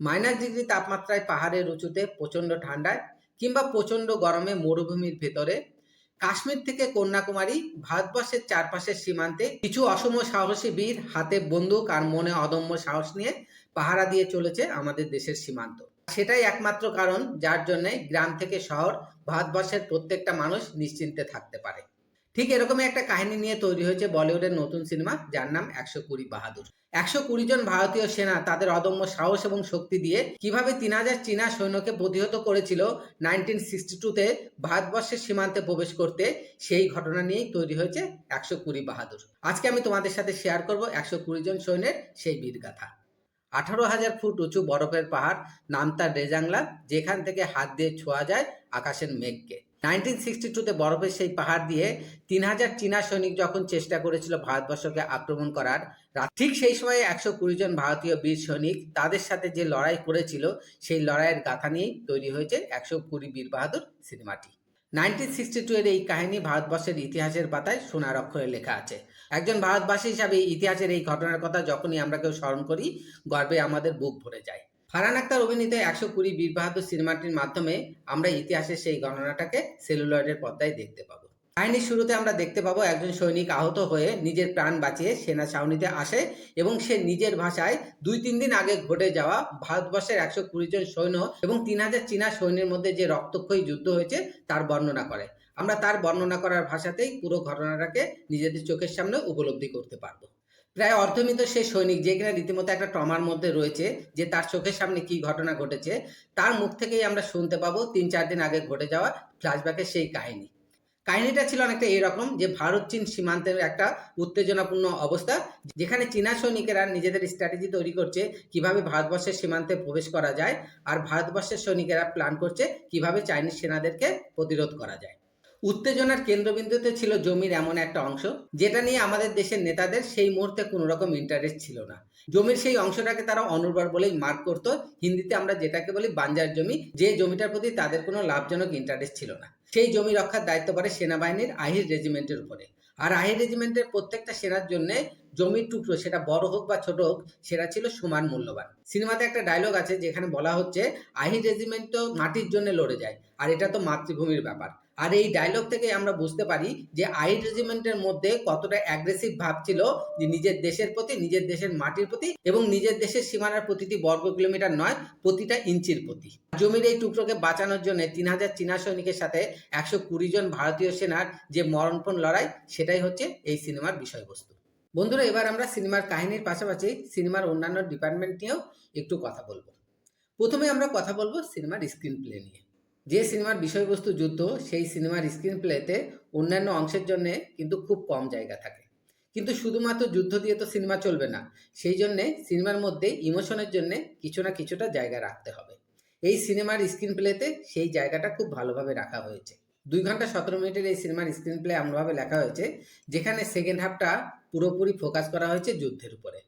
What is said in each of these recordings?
Minus degree তাপমাত্রায় পাহাড়ের উঁচুতে প্রচণ্ড ঠান্ডায় কিংবা প্রচণ্ড গরমে মরুভূমির ভেতরে। কাশ্মীর থেকে কন্যাকুমারী ভারতবর্ষের চারপাশের সীমান্তে কিছু অসম সাহসী বীর হাতে বন্দুক আর মনে অদম্য সাহস নিয়ে পাহারা দিয়ে চলেছে আমাদের দেশের সীমান্ত। সেটাই একমাত্র কারণ যার জন্যে গ্রাম থেকে শহর ভারতবর্ষের প্রত্যেকটা মানুষ নিশ্চিন্তে থাকতে পারে। ঠিক এরকমই একটা কাহিনী নিয়ে তৈরি হয়েছে বলিউডের নতুন সিনেমা, যার নাম একশো কুড়ি বাহাদুর। একশো কুড়ি জন ভারতীয় সেনা তাদের অদম্য সাহস এবং শক্তি দিয়ে কীভাবে তিন হাজার চীনা সৈন্যকে প্রতিহত করেছিল নাইনটিন সিক্সটি টুতে ভারতবর্ষের সীমান্তে প্রবেশ করতে, সেই ঘটনা নিয়েই তৈরি হয়েছে একশো কুড়ি বাহাদুর। আজকে আমি তোমাদের সাথে শেয়ার করব একশো কুড়ি জন সৈন্যের সেই বীরগাথা। আঠারো হাজার ফুট উঁচু বরফের পাহাড় নাম তার রেজাংলা যেখান থেকে হাত দিয়ে ছোঁয়া যায় আকাশের মেঘকে। নাইনটিন বরফের সেই পাহাড় দিয়ে তিন হাজার চীনা সৈনিক যখন চেষ্টা করেছিল ভারতবর্ষকে আক্রমণ করার ঠিক সেই সময়ে একশো কুড়ি জন ভারতীয় বীর সৈনিক তাদের সাথে যে লড়াই করেছিল, সেই লড়াইয়ের গাথা নিয়েই তৈরি হয়েছে একশো কুড়ি বীর বাহাদুর সিনেমাটি। নাইনটিন সিক্সটি টু এর এই কাহিনী ভারতবর্ষের ইতিহাসের পাতায় সোনার অক্ষরে লেখা আছে। একজন ভারতবাসী হিসাবে ইতিহাসের এই ঘটনার কথা যখনই আমরা কেউ স্মরণ করি, গর্বে আমাদের বুক ভরে যায়। ফারহান আক্তার অভিনীত একশো কুড়ি বীর বাহাদুর সিনেমাটির মাধ্যমে আমরা ইতিহাসের সেই গণনাটাকে সেলুলয়েডের পর্দায় দেখতে পাবো। কাহিনীর শুরুতে আমরা দেখতে পাবো একজন সৈনিক আহত হয়ে নিজের প্রাণ বাঁচিয়ে সেনা ছাউনিতে আসে এবং সে নিজের ভাষায় দুই তিন দিন আগে ঘটে যাওয়া ভারতবর্ষের একশো কুড়ি জন সৈন্য এবং তিন হাজার চীনা সৈন্যের মধ্যে যে রক্তক্ষয়ী যুদ্ধ হয়েছে তার বর্ণনা করে। আমরা তার বর্ণনা করার ভাষাতেই পুরো ঘটনাটাকে নিজেদের চোখের সামনে উপলব্ধি করতে পারব। প্রায় অর্ধমিত সে সৈনিক যে কিনা রীতিমতো একটা ট্রমার মধ্যে রয়েছে যে তার চোখের সামনে কি ঘটনা ঘটেছে, তার মুখ থেকেই আমরা শুনতে পাবো তিন চার দিন আগে ঘটে যাওয়া ফ্ল্যাশব্যাকের সেই কাহিনী। কাহিনীটা ছিল অনেকটা এরকম যে ভারত চীন সীমান্তের একটা উত্তেজনাপূর্ণ অবস্থা, যেখানে চীনা সৈনিকেরা নিজেদের স্ট্র্যাটেজি তৈরি করছে কীভাবে ভারতবর্ষের সীমান্তে প্রবেশ করা যায় আর ভারতবর্ষের সৈনিকেরা প্ল্যান করছে কীভাবে চাইনিজ সেনাদেরকে প্রতিরোধ করা যায়। উত্তেজনার কেন্দ্রবিন্দুতে ছিল জমির এমন একটা অংশ, যেটা নিয়ে আমাদের দেশের নেতাদের সেই মুহূর্তে কোনো রকম ইন্টারেস্ট ছিল না। জমির সেই অংশটাকে তারা অনুর্বর বলেই মার্ক করতো। হিন্দিতে আমরা যেটাকে বলি বাঞ্জার জমি, যে জমিটার প্রতি তাদের কোনো লাভজনক ইন্টারেস্ট ছিল না। সেই জমি রক্ষার দায়িত্ব পড়ে সেনাবাহিনীর আহির রেজিমেন্টের উপরে। আর আহির রেজিমেন্টের প্রত্যেকটা সেনার জন্য জমির টুকরো, সেটা বড় হোক বা ছোট হোক, সেটা ছিল সমান মূল্যবান। সিনেমাতে একটা ডায়লগ আছে, যেখানে বলা হচ্ছে, আহির রেজিমেন্ট তো মাটির জন্য লড়ে যায়, আর এটা তো মাতৃভূমির ব্যাপার। আর এই ডায়লগ থেকে আমরা বুঝতে পারি যে আহির রেজিমেন্টের মধ্যে কতটা অ্যাগ্রেসিভ ভাব ছিল যে নিজের দেশের প্রতি, নিজের দেশের মাটির প্রতি এবং নিজের দেশের সীমানার প্রতিটি বর্গ কিলোমিটার নয়, প্রতিটা ইঞ্চির প্রতি। জমির এই টুকরোকে বাঁচানোর জন্য তিন হাজার চীনা সৈনিকের সাথে একশো কুড়ি জন ভারতীয় সেনার যে মরণপণ লড়াই, সেটাই হচ্ছে এই সিনেমার বিষয়বস্তু। বন্ধুরা, এবার আমরা সিনেমার কাহিনীর পাশাপাশি সিনেমার অন্যান্য ডিপার্টমেন্ট নিয়েও একটু কথা বলব। প্রথমে আমরা কথা বলব সিনেমার স্ক্রিন প্লে নিয়ে। যে সিনেমার বিষয়বস্তু যুদ্ধ, সেই সিনেমার স্ক্রিন প্লেতে অন্যান্য অংশের জন্য কিন্তু খুব কম জায়গা থাকে। কিন্তু শুধুমাত্র যুদ্ধ দিয়ে তো সিনেমা চলবে না, সেই জন্যে সিনেমার মধ্যে ইমোশনের জন্য কিছু না কিছুটা জায়গা রাখতে হবে। এই সিনেমার স্ক্রিন প্লেতে সেই জায়গাটা খুব ভালোভাবে রাখা হয়েছে। দুই ঘণ্টা সতেরো মিনিটের এই সিনেমার স্ক্রিন প্লে এমনভাবে লেখা হয়েছে, যেখানে সেকেন্ড হাফটা পুরোপুরি ফোকাস করা হয়েছে যুদ্ধের উপরে।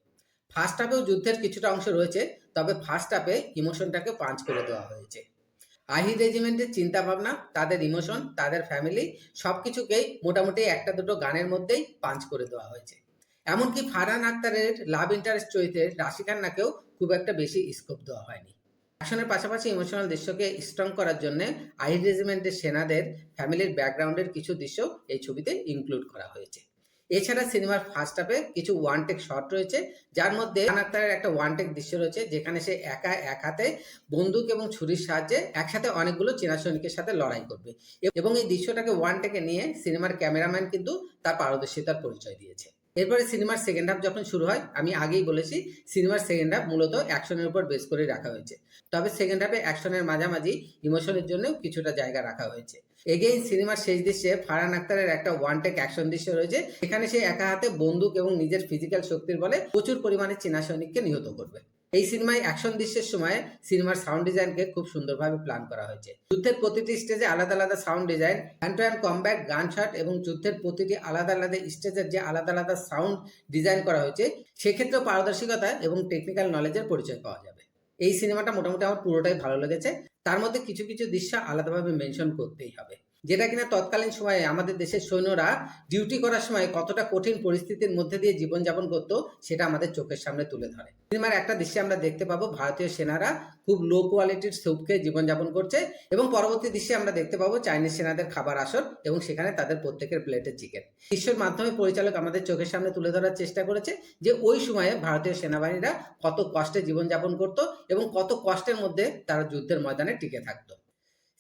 ফার্স্ট হাফেও যুদ্ধের কিছুটা অংশ রয়েছে, তবে ফার্স্ট হাফে ইমোশনটাকে পাঞ্চ করে দেওয়া হয়েছে। আহির রেজিমেন্টের চিন্তা ভাবনা তাদের ইমোশন তাদের ফ্যামিলি সব কিছুকেই মোটামুটি একটা দুটো গানের মধ্যেই পাঞ্চ করে দেওয়া হয়েছে। এমনকি ফারহান আক্তারের লাভ ইন্টারেস্ট চরিত্রের রাশি খান্নাকেও খুব একটা বেশি স্কোপ দেওয়া হয়নি। অ্যাকশনের পাশাপাশি ইমোশনাল দৃশ্যকে স্ট্রং করার জন্য আহির রেজিমেন্টের সেনাদের ফ্যামিলির ব্যাকগ্রাউন্ডের কিছু দৃশ্য এই ছবিতে ইনক্লুড করা হয়েছে। এছাড়া সিনেমার ফার্স্ট হাফে কিছু ওয়ান টেক শট রয়েছে, যার মধ্যে আনাক্তারের একটা ওয়ান টেক দৃশ্য রয়েছে, যেখানে সে একা এক হাতে বন্দুক এবং ছুরির সাহায্যে একসাথে অনেকগুলো চেনা সৈনিকের সাথে লড়াই করবে। এবং এই দৃশ্যটাকে ওয়ান টেকে নিয়ে সিনেমার ক্যামেরাম্যান কিন্তু তার পারদর্শিতার পরিচয় দিয়েছে। এরপরে সিনেমার সেকেন্ড হাফ যখন শুরু হয়, আমি আগেই বলেছি, সিনেমার সেকেন্ড হাফ মূলত অ্যাকশনের উপর বেস করে রাখা হয়েছে। তবে সেকেন্ড হাফে অ্যাকশনের মাঝামাঝি ইমোশনের জন্যও কিছুটা জায়গা রাখা হয়েছে। এগেইন সিনেমার শেষ দৃশ্যে ফারান আক্তারের একটা ওয়ান টেক অ্যাকশন দৃশ্য রয়েছে। এখানে সে একা হাতে বন্দুক এবং নিজের ফিজিক্যাল শক্তির বলে প্রচুর পরিমাণে চীনা সৈনিককে নিহত করবে। এই সিনেমায় অ্যাকশন দৃশ্যের সময় সিনেমার সাউন্ড ডিজাইনকে খুব সুন্দরভাবে প্ল্যান করা হয়েছে। যুদ্ধের প্রতিটি স্টেজে আলাদা আলাদা sound design hand to hand combat gun shot এবং যুদ্ধের প্রতিটি আলাদা আলাদা স্টেজের যে আলাদা আলাদা সাউন্ড ডিজাইন করা হয়েছে, সেক্ষেত্রেও পারদর্শিকতা এবং টেকনিক্যাল নলেজের পরিচয় পাওয়া যাবে। এই সিনেমাটা মোটামুটি আমার পুরোটাই ভালো লেগেছে। তার মধ্যে কিছু কিছু দৃশ্য আলাদাভাবে মেনশন করতেই হবে। যেটা কিনা তৎকালীন সময়ে আমাদের দেশের সৈন্যরা ডিউটি করার সময় কতটা কঠিন পরিস্থিতির মধ্যে দিয়ে জীবনযাপন করতো, সেটা আমাদের চোখের সামনে তুলে ধরে। সিনেমার একটা দৃশ্যে আমরা দেখতে পাবো, ভারতীয় সেনারা খুব লো কোয়ালিটির স্যুপ জীবনযাপন করছে এবং পরবর্তী দৃশ্যে আমরা দেখতে পাবো চাইনিজ সেনাদের খাবার আসর এবং সেখানে তাদের প্রত্যেকের প্লেটে চিকেন দৃশ্যের মাধ্যমে পরিচালক আমাদের চোখের সামনে তুলে ধরার চেষ্টা করেছে যে ওই সময়ে ভারতীয় সেনাবাহিনীরা কত কষ্টে জীবনযাপন করত এবং কত কষ্টের মধ্যে তারা যুদ্ধের ময়দানে টিকে থাকতো।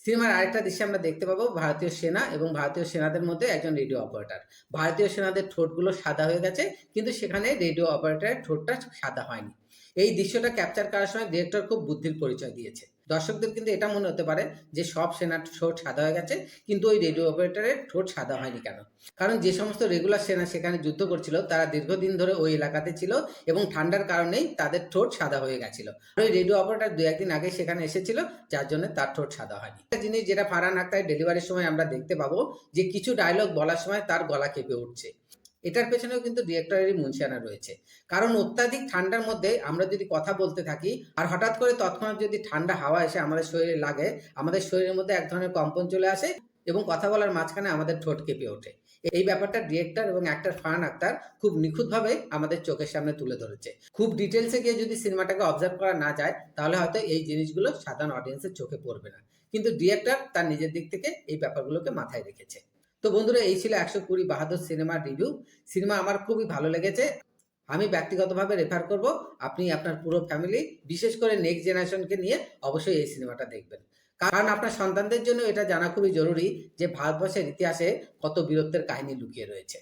সিনেমার আরেকটা দৃশ্যে আমরা দেখতে পাবো ভারতীয় সেনা এবং ভারতীয় সেনাদের মধ্যে একজন রেডিও অপারেটর। ভারতীয় সেনাদের ঠোঁটগুলো সাদা হয়ে গেছে, কিন্তু সেখানে রেডিও অপারেটরের ঠোঁটটা সাদা হয়নি। এই দৃশ্যটা ক্যাপচার করার সময় ডিরেক্টর খুব বুদ্ধির পরিচয় দিয়েছে। দর্শকদের কিন্তু এটা মনে হতে পারে যে সব সেনার ঠোঁট সাদা হয়ে গেছে, কিন্তু ওই রেডিও অপারেটরের ঠোঁট সাদা হয়নি কেন? কারণ যে সমস্ত রেগুলার সেনা সেখানে যুদ্ধ করছিল, তারা দীর্ঘদিন ধরে ওই এলাকাতে ছিল এবং ঠান্ডার কারণেই তাদের ঠোঁট সাদা হয়ে গেছিল। ওই রেডিও অপারেটর দু একদিন আগে সেখানে এসেছিল, যার জন্য তার ঠোঁট সাদা হয়নি। একটা জিনিস যেটা ফারান আক্তার ডেলিভারির সময় আমরা দেখতে পাবো যে কিছু ডায়লগ বলার সময় তার গলা কেঁপে উঠছে। এটার পেছনেও কিন্তু ডিরেক্টরেরই মুন্সিয়ানা রয়েছে। কারণ অত্যাধিক ঠান্ডার মধ্যে আমরা যদি কথা বলতে থাকি, আর হঠাৎ করে তৎক্ষণাৎ যদি ঠান্ডা হাওয়া এসে আমাদের শরীরে লাগে, আমাদের শরীরের মধ্যে এক ধরনের কম্পন চলে আসে এবং কথা বলার মাঝখানে আমাদের ঠোঁট কেঁপে ওঠে। এই ব্যাপারটা ডিরেক্টর এবং অ্যাক্টর ফারহান আক্তার খুব নিখুঁতভাবে আমাদের চোখের সামনে তুলে ধরেছে। খুব ডিটেলসে গিয়ে যদি সিনেমাটাকে অবজার্ভ করা না যায়, তাহলে হয়তো এই জিনিসগুলো সাধারণ অডিয়েন্সের চোখে পড়বে না। কিন্তু ডিরেক্টর তার নিজের দিক থেকে এই ব্যাপারগুলোকে মাথায় রেখেছে। তো বন্ধুরা, এই ছিল একশো কুড়ি বাহাদুর সিনেমার রিভিউ সিনেমা আমার খুবই ভালো লেগেছে। আমি ব্যক্তিগতভাবে রেফার করব। আপনি আপনার পুরো ফ্যামিলি বিশেষ করে নেক্সট জেনারেশনকে নিয়ে অবশ্যই এই সিনেমাটা দেখবেন। কারণ আপনার সন্তানদের জন্য এটা জানা খুবই জরুরি যে ভারতবর্ষের ইতিহাসে কত বীরত্বের কাহিনী লুকিয়ে রয়েছে।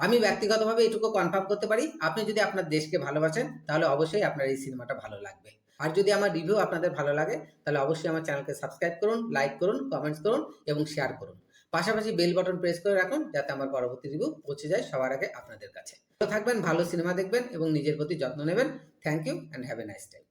আমি ব্যক্তিগতভাবে এটুকু কনফার্ম করতে পারি, আপনি যদি আপনার দেশকে ভালোবাসেন, তাহলে অবশ্যই আপনার এই সিনেমাটা ভালো লাগবে। আর যদি আমার রিভিউ আপনাদের ভালো লাগে, তাহলে অবশ্যই আমার চ্যানেলকে সাবস্ক্রাইব করুন লাইক করুন কমেন্টস করুন, এবং শেয়ার করুন। পাশাপাশি বেল বাটন প্রেস করে রাখুন যাতে আমার পরবর্তী রিভিউ পৌঁছে যায় সবার আগে আপনাদের কাছে। থাকবেন, ভালো সিনেমা দেখবেন এবং নিজের প্রতি যত্ন নেবেন। Thank you and have a nice time